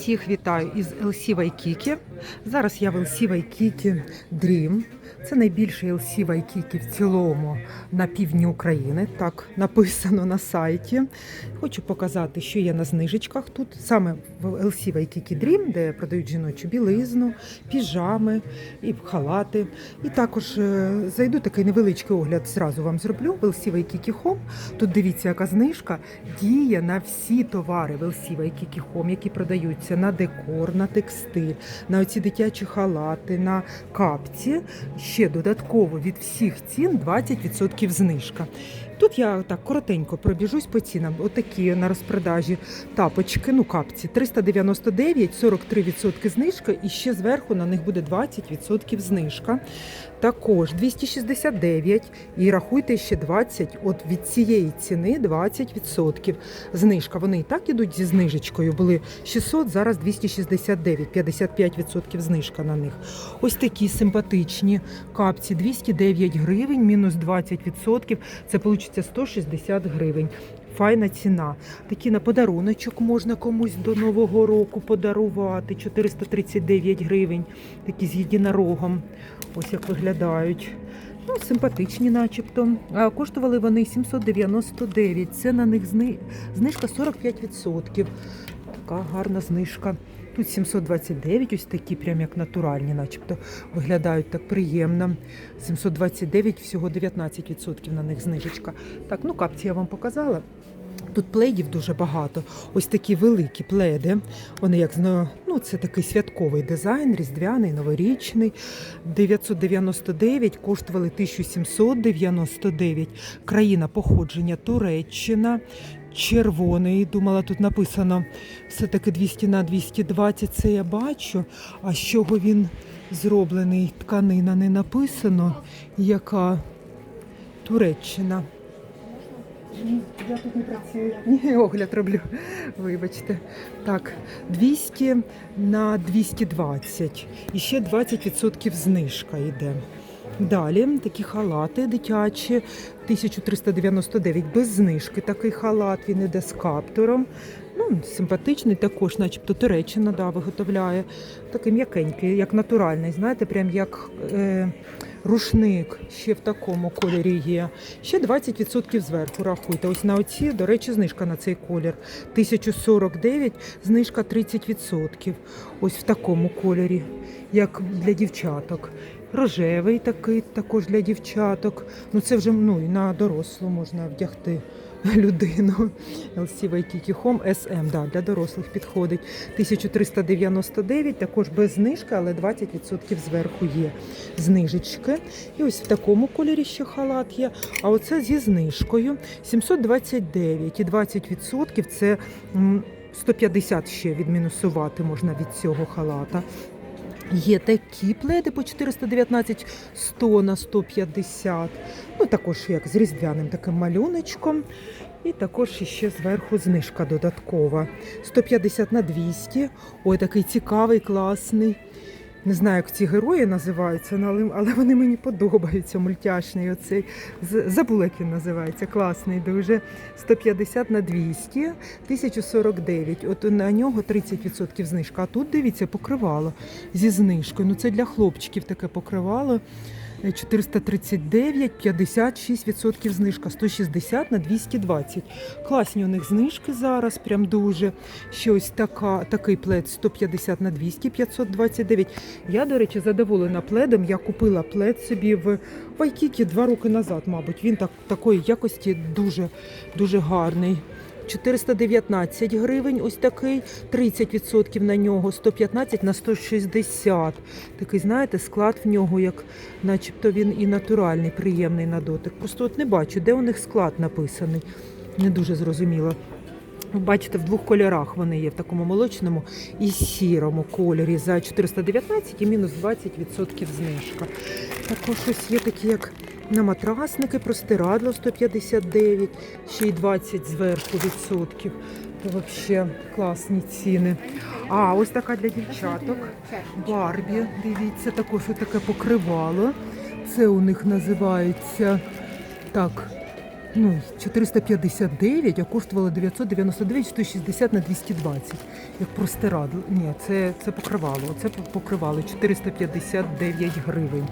Всіх вітаю із Waikiki. Зараз я в Waikiki Dream. Це найбільший LC Waikiki в цілому на півдні України. Так написано на сайті. Хочу показати, що є на знижечках тут. Саме в LC Waikiki Dream, де продають жіночу білизну, піжами і халати. І також е, зайду такий невеличкий огляд. Зразу вам зроблю. В LC Waikiki Home. Тут дивіться, яка знижка діє на всі товари в LC Waikiki Home, які продаються на декор, на текстиль, на оці дитячі халати, на капці. Ще додатково від всіх цін 20% знижка. Тут я так коротенько пробіжусь по цінам. Отакі на розпродажі тапочки, ну капці 399, 43% знижка, і ще зверху на них буде 20% знижка. Також 269 і рахуйте ще 20, от від цієї ціни 20% знижка. Вони і так ідуть зі знижечкою. Були 600, зараз 269, 55% знижка на них. Ось такі симпатичні капці 209 гривень, мінус 20%. Це вийде 160 гривень. Файна ціна. Такі на подаруночок можна комусь до Нового року подарувати. 439 гривень. Такі з єдинорогом. Ось як виглядають. Ну, симпатичні, начебто. А коштували вони 799. Це на них зни... знижка 45%. Така гарна знижка. Тут 729, ось такі, прям як натуральні, начебто виглядають так приємно. 729, всього 19% на них знижечка. Так, ну капці я вам показала. Тут пледів дуже багато. Ось такі великі пледи. Вони як ну, це такий святковий дизайн, різдвяний, новорічний. 999 коштували 1799. Країна походження Туреччина. Червоний, думала, тут написано все-таки 200 на 220, це я бачу. А з чого він зроблений? Тканина не написано, яка Туреччина. Я тут не працюю. Ні, огляд роблю. Вибачте. Так, 200 на 220. І ще 20% знижка йде. Далі такі халати дитячі, 1399 без знижки. Такий халат, він іде з каптуром. Ну, симпатичний також, начебто Туреччина да, виготовляє. Такий м'якенький, як натуральний, знаєте, прям як е, рушник. Ще в такому кольорі є. Ще 20% зверху рахуйте. Ось на оці, до речі, знижка на цей колір. 1049, знижка 30%. Ось в такому кольорі, як для дівчаток. Рожевий такий, також для дівчаток. Ну це вже ну, і на дорослу можна вдягти людину. LC Waikiki Home SM, да, для дорослих підходить. 1399, також без знижки, але 20% зверху є знижечки. І ось в такому кольорі ще халат є. А оце зі знижкою 729 і 20% це м, 150 ще відмінусувати можна від цього халата. Є такі пледи по 419, 100 на 150. Ну, також як з різдвяним таким малюночком. І також ще зверху знижка додаткова. 150 на 200. Ой, такий цікавий, класний. Не знаю, як ці герої називаються, ну, але, але вони мені подобаються. Мультяшний оцей. Забула, як він називається. Класний дуже. 150 на 200, 1049. От на нього 30% знижка. А тут дивіться, покривало зі знижкою. Ну це для хлопчиків таке покривало. Е, 439, 56% знижка, 160 на 220. Класні у них знижки зараз, прям дуже. Ще така, такий плед 150 на 200, 529. Я, до речі, задоволена пледом. Я купила плед собі в Вайкікі два роки назад, мабуть. Він так, такої якості дуже, дуже гарний. 419 гривень, ось такий, 30% на нього, 115 на 160. Такий, знаєте, склад в нього, як начебто він і натуральний, приємний на дотик. Просто от не бачу, де у них склад написаний. Не дуже зрозуміло. Бачите, в двох кольорах вони є в такому молочному і сірому кольорі за 419 і мінус 20% знижка. Також ось є такі, як на матрасники, простирадло 159, ще й 20 зверху відсотків. То взагалі класні ціни. А ось така для дівчаток. Барбі, дивіться, також таке покривало. Це у них називається так. ну, 459, а коштувало 999, 160 на 220. Як простирадло. Ні, це, це покривало. Це покривало 459 гривень.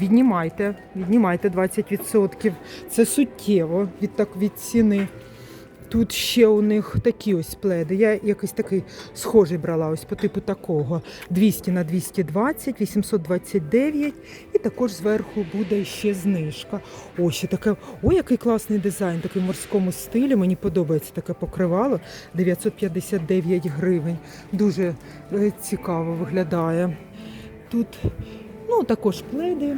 Віднімайте, віднімайте 20%. Це суттєво від, так, від ціни. Тут ще у них такі ось пледи. Я якийсь такий схожий брала, ось по типу такого. 200 на 220, 829. І також зверху буде ще знижка. О, ще таке, ой, який класний дизайн, такий в морському стилі. Мені подобається таке покривало. 959 гривень. Дуже е, цікаво виглядає. Тут ну, також пледи,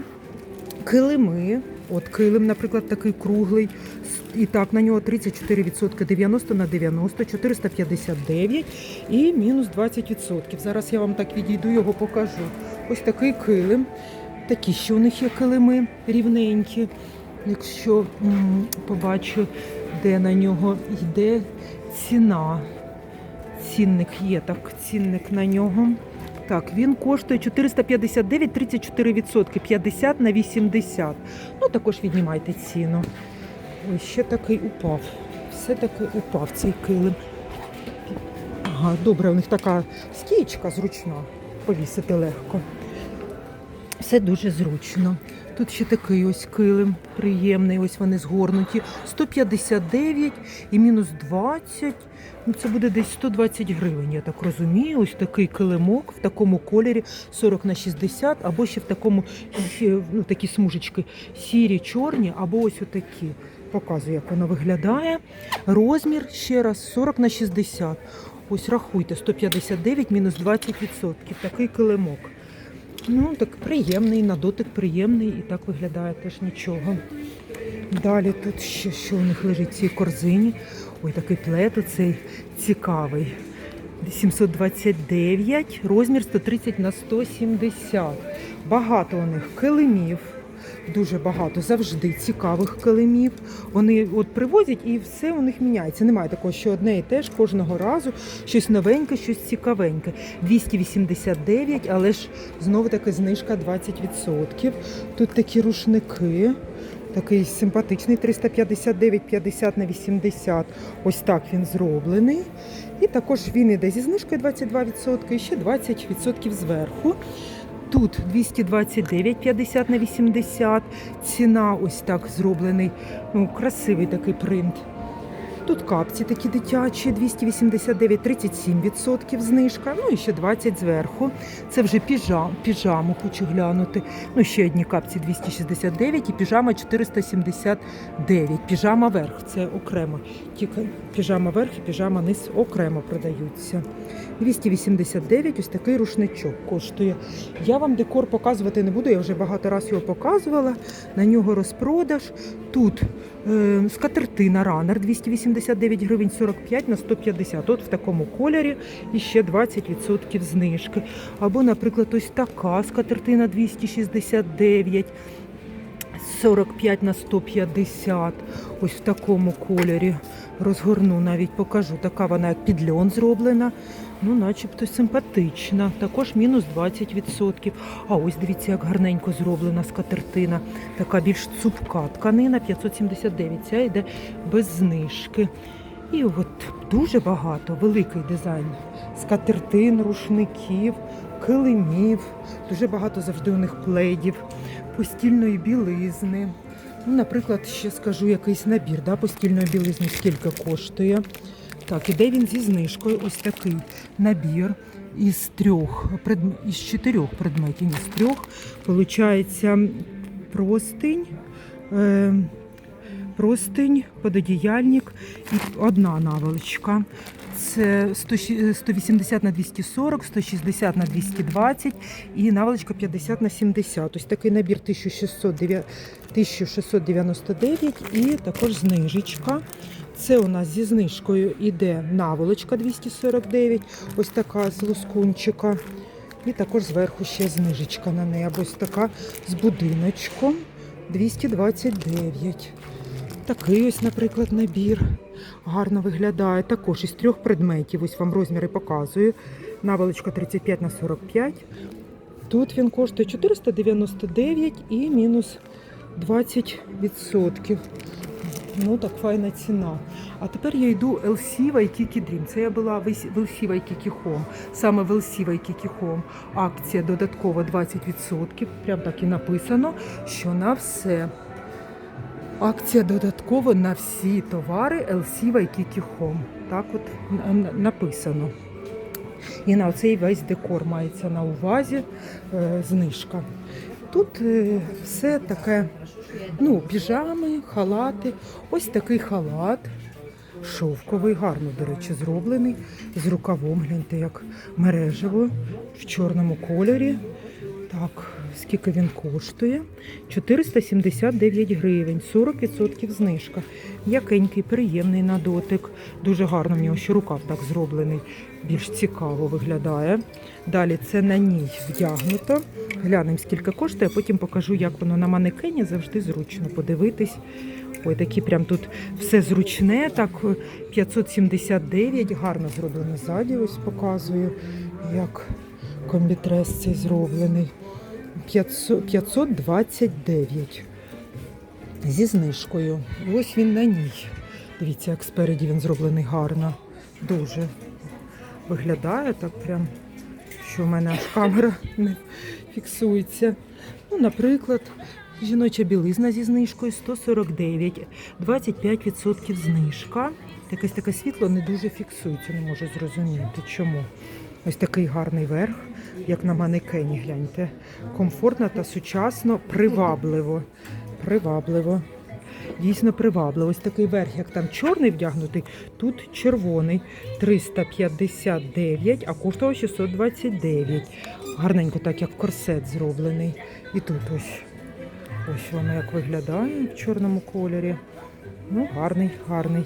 килими. От килим, наприклад, такий круглий. І так, на нього 34%, 90 на 90, 459 і мінус 20%. Зараз я вам так відійду, його покажу. Ось такий килим. Такі ще у них є килими рівненькі. Якщо м, побачу, де на нього йде ціна. Цінник є, так, цінник на нього. Так, він коштує 459, 34%, 50 на 80. Ну, також віднімайте ціну. Ось ще такий упав. Все таки упав цей килим. Ага, добре, у них така стієчка зручна. Повісити легко. Все дуже зручно. Тут ще такий ось килим приємний, ось вони згорнуті. 159 і мінус 20. Ну, це буде десь 120 гривень, я так розумію. Ось такий килимок в такому кольорі 40 на 60, або ще в такому ну, такі смужечки сірі, чорні, або ось отакі. Показую, як воно виглядає. Розмір ще раз 40 на 60. Ось рахуйте, 159 мінус 20%. Такий килимок. Ну, так приємний, на дотик приємний і так виглядає теж нічого. Далі тут ще що у них лежить в цій корзині. Ой, такий плед оцей цікавий. 729, розмір 130 на 170. Багато у них килимів. Дуже багато завжди цікавих килимів. Вони от привозять і все у них міняється. Немає такого, що одне і те ж кожного разу щось новеньке, щось цікавеньке. 289, але ж знову таки знижка 20%. Тут такі рушники. Такий симпатичний 359, 50 на 80. Ось так він зроблений. І також він іде зі знижкою 22% і ще 20% зверху. Тут 229, 50 на 80. Ціна ось так зроблений. Ну, красивий такий принт. Тут капці такі дитячі, 289, 37% знижка, ну і ще 20 зверху. Це вже піжам, піжаму хочу глянути. Ну, ще одні капці 269 і піжама 479. Піжама верх, це окремо. Тільки піжама верх і піжама низ окремо продаються. 289 ось такий рушничок коштує. Я вам декор показувати не буду, я вже багато разів його показувала. На нього розпродаж. Тут скатертина ранер 289 гривень 45 на 150. От в такому кольорі і ще 20% знижки. Або, наприклад, ось така скатертина 269. 45 на 150, ось в такому кольорі. Розгорну, навіть покажу. Така вона як під льон зроблена. Ну, начебто симпатична. Також мінус 20%. А ось дивіться, як гарненько зроблена скатертина. Така більш цупка тканина 579. Ця йде без знижки. І от дуже багато, великий дизайн скатертин, рушників, килимів. Дуже багато завжди у них пледів, постільної білизни. Ну, наприклад, ще скажу якийсь набір да, постільної білизни, скільки коштує. Так, іде він зі знижкою. Ось такий набір із трьох із чотирьох предметів, із трьох. Получається простинь. Е... Простинь, пододіяльник і одна наволочка. Це 180 на 240, 160 на 220 і наволочка 50 на 70. Ось такий набір 1699 і також знижечка. Це у нас зі знижкою іде наволочка 249, ось така з лоскунчика. І також зверху ще знижечка на неї. Ось така з будиночком 229. Такий ось, наприклад, набір. Гарно виглядає. Також із трьох предметів. Ось вам розміри показую. Наволочка 35 на 45. Тут він коштує 499 і мінус 20%. Ну так файна ціна. А тепер я йду LC Waikiki Dream. Це я була в LC Waikiki Home. Саме в LC Waikiki Home. Акція додатково 20%. Прям так і написано, що на все. Акція додатково на всі товари LC Waikiki Home. Так от написано. І на цей весь декор мається на увазі е, знижка. Тут е, все таке, ну, піжами, халати. Ось такий халат. Шовковий, гарно, до речі, зроблений. З рукавом, гляньте, як мережево в чорному кольорі. Так, скільки він коштує? 479 гривень, 40% знижка. М'якенький, приємний на дотик. Дуже гарно в нього ще рукав так зроблений, більш цікаво виглядає. Далі це на ній вдягнуто. Глянемо, скільки коштує, а потім покажу, як воно на манекені завжди зручно подивитись. Ой, такі прям тут все зручне, так 579, гарно зроблено ззаді, ось показую, як комбітрес цей зроблений. 500, 529 зі знижкою. Ось він на ній. Дивіться, як спереді він зроблений гарно. Дуже виглядає так прям, що в мене аж камера не фіксується. Ну, наприклад, жіноча білизна зі знижкою 149, 25% знижка. Якесь таке світло не дуже фіксується, не можу зрозуміти чому. Ось такий гарний верх, як на манекені, гляньте. Комфортно та сучасно, привабливо. Привабливо. Дійсно привабливо. Ось такий верх, як там чорний вдягнутий, тут червоний 359, а коштував 629. Гарненько, так як корсет зроблений. І тут ось. Ось воно як виглядає в чорному кольорі. Ну, гарний, гарний.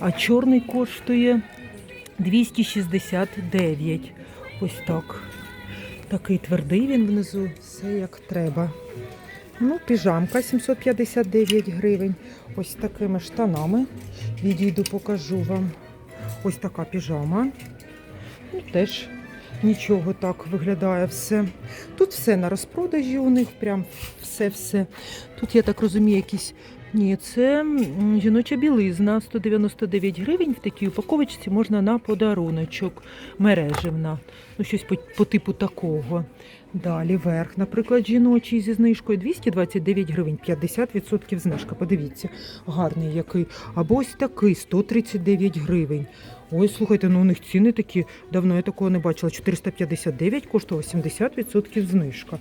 А чорний коштує 269. Ось так. Такий твердий він внизу, все як треба. Ну, піжамка 759 гривень. Ось такими штанами. Відійду, покажу вам. Ось така піжама. Ну, теж нічого так виглядає все. Тут все на розпродажі у них, прям все-все. Тут, я так розумію, якісь. Ні, це жіноча білизна 199 гривень. В такій упаковочці можна на подаруночок. Мереживна. Ну, щось по, по типу такого. Далі верх, наприклад, жіночий зі знижкою 229 гривень, 50% знижка. Подивіться, гарний який. Або ось такий 139 гривень. Ой, слухайте, ну у них ціни такі. Давно я такого не бачила. 459 коштував 70% знижка.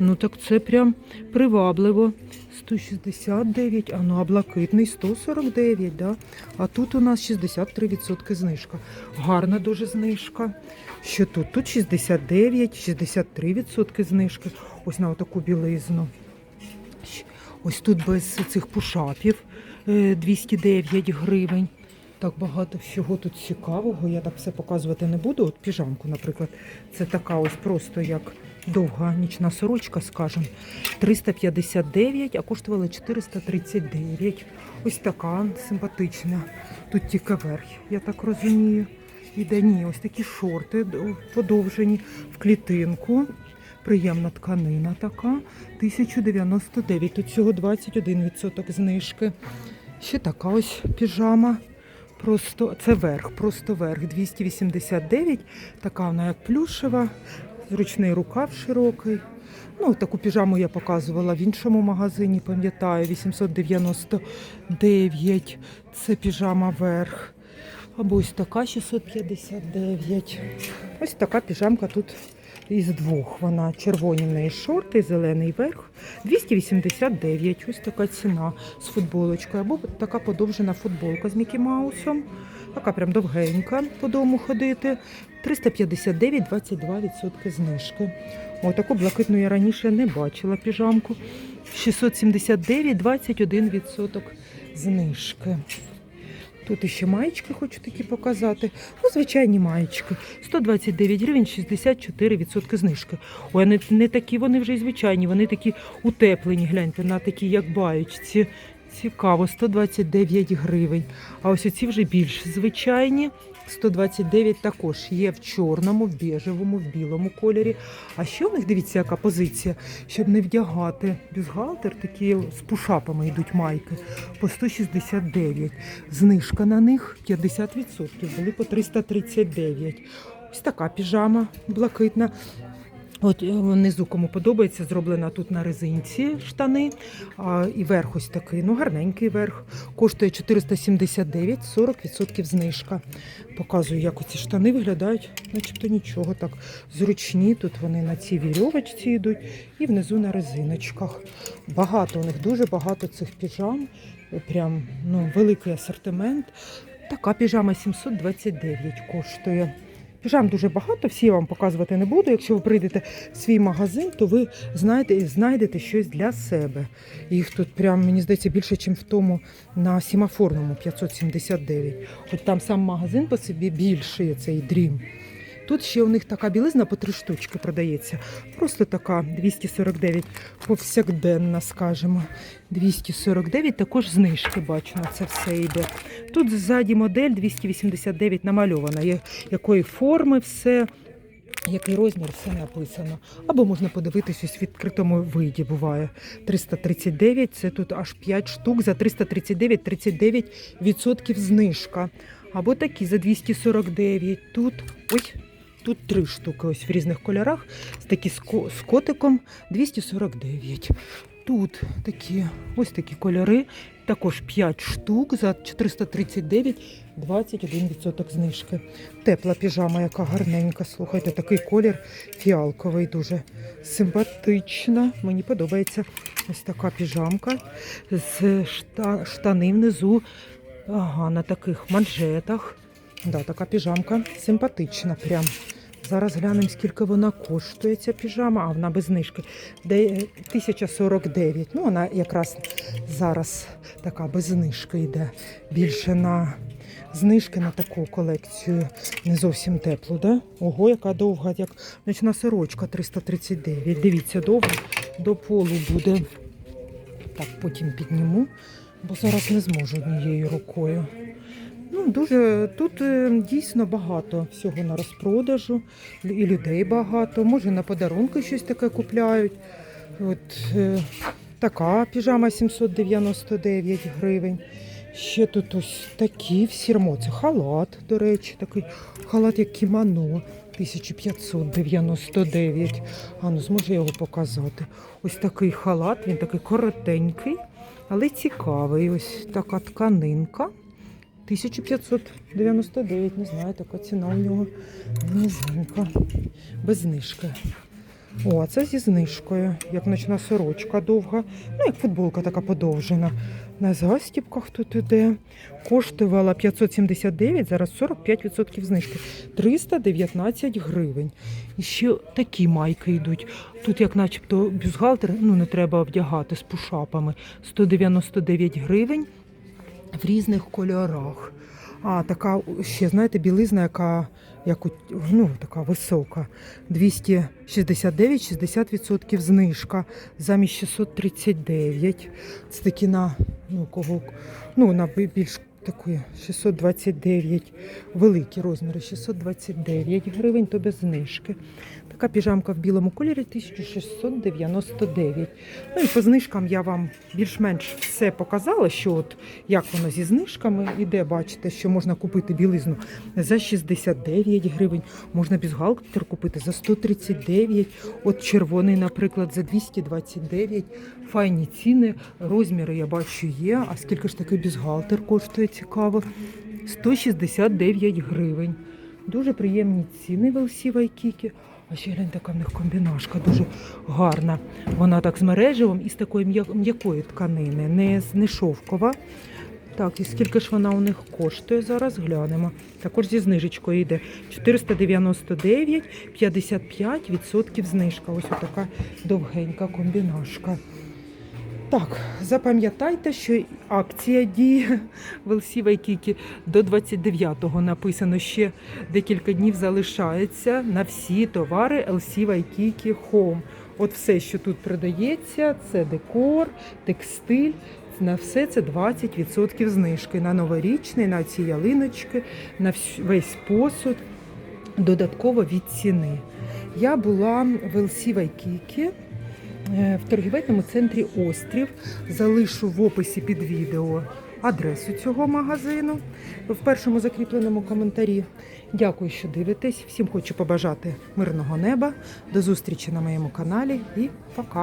Ну так це прям привабливо. 169, а ну а блакитний 149, да? А тут у нас 63% знижка. Гарна дуже знижка. Що тут? Тут 69, 63% знижки. Ось на отаку білизну. Ось тут без цих пушапів е, 209 гривень. Так багато всього тут цікавого. Я так все показувати не буду. От піжамку, наприклад, це така ось просто як довга нічна сорочка, скажімо. 359, а коштувала 439. Ось така симпатична. Тут тільки верх, я так розумію. Іде ні, ось такі шорти подовжені в клітинку. Приємна тканина така. 1099. Тут всього 21% знижки. Ще така ось піжама. Просто це верх, просто верх 289. Така вона як плюшева, зручний рукав широкий. Ну, таку піжаму я показувала в іншому магазині, пам'ятаю, 899. Це піжама верх. Або ось така 659. Ось така піжамка тут із двох. Вона червоні неї шорти, зелений верх. 289. Ось така ціна з футболочкою. Або така подовжена футболка з Мікі Маусом. Така прям довгенька по дому ходити. 359, 22% знижки. О, таку блакитну я раніше не бачила піжамку. 679, 21% знижки. Тут іще маєчки хочу такі показати. Ну, звичайні маєчки. 129 гривень, 64% знижки. Ой, не, не такі вони вже й звичайні, вони такі утеплені, гляньте, на такі, як баючці. Цікаво, 129 гривень. А ось оці вже більш звичайні. 129 також є в чорному, в біжевому, в білому кольорі. А ще у них дивіться, яка позиція, щоб не вдягати бюстгальтер, такі з пушапами йдуть майки по 169. Знижка на них 50%, були по 339. Ось така піжама блакитна. От е, внизу, кому подобається, зроблена тут на резинці штани. А, і верх ось такий, ну гарненький верх. Коштує 479, 40% знижка. Показую, як оці штани виглядають, начебто нічого так зручні. Тут вони на цій вірьовочці йдуть і внизу на резиночках. Багато у них дуже багато цих піжам. Прям ну, великий асортимент. Така піжама 729 коштує. Піжам дуже багато, всі я вам показувати не буду. Якщо ви прийдете в свій магазин, то ви знаєте і знайдете щось для себе. Їх тут прям, мені здається, більше, ніж в тому на сімафорному 579. От там сам магазин по собі більший, цей дрім. Тут ще у них така білизна по три штучки продається. Просто така 249 повсякденна, скажімо. 249 також знижки бачу на це все йде. Тут ззаді модель 289 намальована. Якої форми все, який розмір, все написано. Або можна подивитись ось в відкритому виді буває. 339 це тут аж 5 штук за 339 39% знижка. Або такі за 249. Тут ой, тут три штуки ось в різних кольорах. Такі з, ко- з котиком 249. Тут такі ось такі кольори, також 5 штук за 439, 21% знижки. Тепла піжама, яка гарненька. Слухайте, такий колір фіалковий, дуже симпатична. Мені подобається ось така піжамка з шта, штани внизу. Ага, на таких манжетах. Да, така піжамка симпатична прям. Зараз глянемо, скільки вона коштує, ця піжама, а вона без знижки. Де- 1049. Ну, вона якраз зараз така без знижки йде. Більше на знижки на таку колекцію. Не зовсім теплу, да? Ого, яка довга, як ночна сорочка 339. Дивіться, довго до полу буде. Так, потім підніму, бо зараз не зможу однією рукою. Ну, дуже тут е, дійсно багато всього на розпродажу, і людей багато. Може на подарунки щось таке купляють. От е, така піжама 799 гривень. Ще тут ось такі в сірмо. Це халат, до речі, такий халат як кімоно. 1599. А ну зможу його показати. Ось такий халат, він такий коротенький, але цікавий. Ось така тканинка. 1599, не знаю, така ціна у нього низенька, без знижки. О, а це зі знижкою, як ночна сорочка довга, ну як футболка така подовжена. На застіпках тут іде. Коштувала 579, зараз 45% знижки. 319 гривень. І ще такі майки йдуть. Тут, як начебто, бюстгальтер, ну не треба вдягати з пушапами. 199 гривень в різних кольорах. А така ще, знаєте, білизна, яка як, ну, така висока. 269, 60% знижка замість 639. Це такі на ну, кого, ну, на більш такої 629, великі розміри, 629 гривень, то без знижки. Така піжамка в білому кольорі 1699. Ну і по знижкам я вам більш-менш все показала, що от як воно зі знижками іде. Бачите, що можна купити білизну за 69 гривень, можна бюстгальтер купити за 139, от червоний, наприклад, за 229. Файні ціни, розміри я бачу є. А скільки ж такий бюстгальтер коштує цікаво? 169 гривень. Дуже приємні ціни в LC Вайкікі. А ще глянь, така в них комбінашка дуже гарна. Вона так з мережевим і з такої м'я- м'якої тканини, не, не шовкова. Так, і скільки ж вона у них коштує, зараз глянемо. Також зі знижечкою йде 499, 55% знижка. Ось така довгенька комбінашка. Так, запам'ятайте, що акція діє в LC Вайкікі до 29-го написано ще декілька днів залишається на всі товари LC Вайкікі Home. От все, що тут продається, це декор, текстиль. на все це 20% знижки. На новорічний, на ці ялиночки, на весь посуд. Додатково від ціни. Я була в ЛС Вайкікі е, в торгівельному центрі Острів. Залишу в описі під відео адресу цього магазину в першому закріпленому коментарі. Дякую, що дивитесь. Всім хочу побажати мирного неба. До зустрічі на моєму каналі і пока.